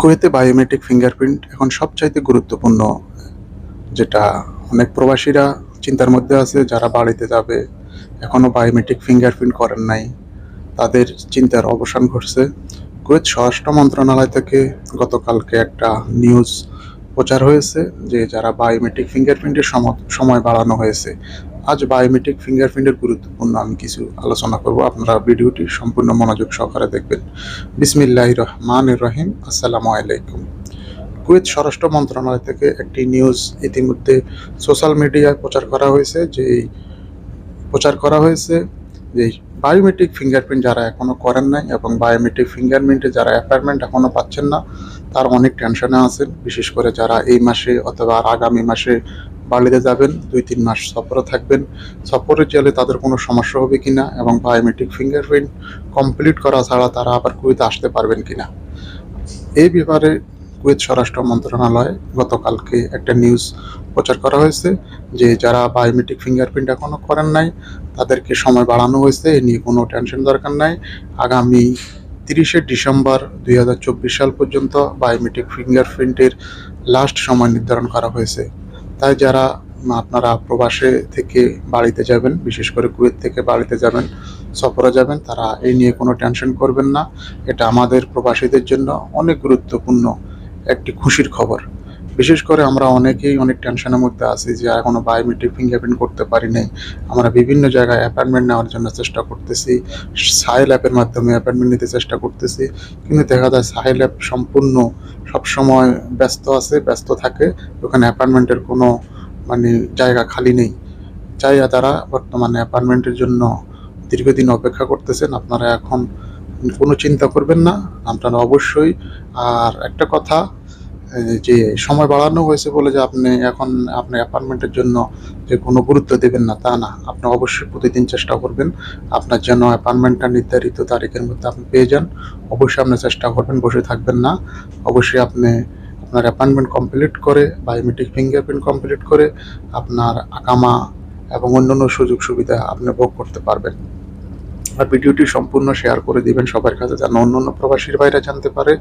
কুয়েতে biometric fingerprint এখন সবচাইতে গুরুত্বপূর্ণ, যেটা অনেক প্রবাসীরা চিন্তার মধ্যে আছে, যারা বাড়িতে যাবে এখনও বায়োমেট্রিক ফিঙ্গারপ্রিন্ট করেন নাই, তাদের চিন্তার অবসান ঘটছে। কুয়েত স্বরাষ্ট্র মন্ত্রণালয় থেকে গতকালকে একটা নিউজ প্রচার হয়েছে, যে যারা বায়োমেট্রিক ফিঙ্গারপ্রিন্টের সময় বাড়ানো হয়েছে আজ বায়োমেট্রিক ফিঙ্গারপ্রিন্টের গুরুত্বপূর্ণ আমি কিছু আলোচনা করব। আপনারা ভিডিওটি সম্পূর্ণ মনোযোগ সহকারে দেখবেন। বিসমিল্লাহ রহমান রহিম। আসসালামু আলাইকুম। কুয়েত স্বরাষ্ট্র মন্ত্রণালয় থেকে একটি নিউজ ইতিমধ্যে সোশ্যাল মিডিয়ায় প্রচার করা হয়েছে, যে প্রচার করা হয়েছে যে বায়োমেট্রিক ফিঙ্গারপ্রিন্ট যারা এখনও করেন নাই এবং বায়োমেট্রিক ফিঙ্গারপ্রিন্টে যারা অ্যাপয়েন্টমেন্ট এখনও পাচ্ছেন না, তার অনেক টেনশনে আছেন। বিশেষ করে যারা এই মাসে অথবা আর আগামী মাসে বাড়িতে যাবেন, দুই তিন মাস সফরে থাকবেন। সফরে গেলে তাদের কোনো সমস্যা হবে কিনা এবং বায়োমেট্রিক ফিঙ্গারপ্রিন্ট কমপ্লিট করা ছাড়া তারা আবার কুয়েতে আসতে পারবেন কিনা? এই ব্যাপারে কুয়েত স্বরাষ্ট্র মন্ত্রণালয় গতকালকে একটা নিউজ প্রচার করা হয়েছে যে যারা বায়োমেট্রিক ফিঙ্গারপ্রিন্ট এখনও করেন নাই, তাদেরকে সময় বাড়ানো হয়েছে। এ নিয়ে কোনো টেনশন দরকার নাই। আগামী তিরিশে ডিসেম্বর দুই হাজার চব্বিশ সাল পর্যন্ত বায়োমেট্রিক ফিঙ্গারপ্রিন্টের লাস্ট সময় নির্ধারণ করা হয়েছে। তাই যারা আপনারা প্রবাসে থেকে বাড়িতে যাবেন, বিশেষ করে কুয়েত থেকে বাড়িতে যাবেন, সফরে যাবেন, তারা এই নিয়ে কোনো টেনশন করবেন না। এটা আমাদের প্রবাসীদের জন্য অনেক গুরুত্বপূর্ণ একটি খুশির খবর। বিশেষ করে আমরা অনেকেই অনেক টেনশনের মধ্যে আছি যে এখনও বায়োমেট্রিক ফিঙ্গারপ্রিন্ট করতে পারি নাই। আমরা বিভিন্ন জায়গায় অ্যাপয়েন্টমেন্ট নেওয়ার জন্য চেষ্টা করতেছি। সাহেল অ্যাপের মাধ্যমে অ্যাপয়েন্টমেন্ট নিতে চেষ্টা করতেছি। কিন্তু দেখা যায় সাহেল অ্যাপ সম্পূর্ণ সবসময় ব্যস্ত আছে, ব্যস্ত থাকে। ওখানে অ্যাপয়েন্টমেন্টের কোনো মানে জায়গা খালি নেই। চাই তারা বর্তমানে অ্যাপয়েন্টমেন্টের জন্য দীর্ঘদিন অপেক্ষা করতেছেন। আপনারা এখন কোনো চিন্তা করবেন না। আপনারা অবশ্যই। আর একটা কথা যে সময় বাড়ানো হয়েছে বলে যে আপনি এখন আপনি অ্যাপার্টমেন্টের জন্য যে কোনো গুরুত্ব দেবেন না, তা না। আপনি অবশ্যই প্রতিদিন চেষ্টা করবেন আপনার যেন অ্যাপার্টমেন্টটা নির্ধারিত তারিখের মধ্যে আপনি পেয়ে যান। অবশ্যই আপনি চেষ্টা করবেন, বসে থাকবেন না। অবশ্যই আপনি আপনার অ্যাপয়েন্টমেন্ট কমপ্লিট করে বায়োমেট্রিক ফিঙ্গারপ্রিন্ট কমপ্লিট করে আপনার আকামা এবং অন্যান্য সুযোগ সুবিধা আপনি ভোগ করতে পারবেন। আর ভিডিওটি সম্পূর্ণ শেয়ার করে দিবেন সবার কাছে, যেন অন্য অন্য প্রবাসীর বাইরে জানতে পারে।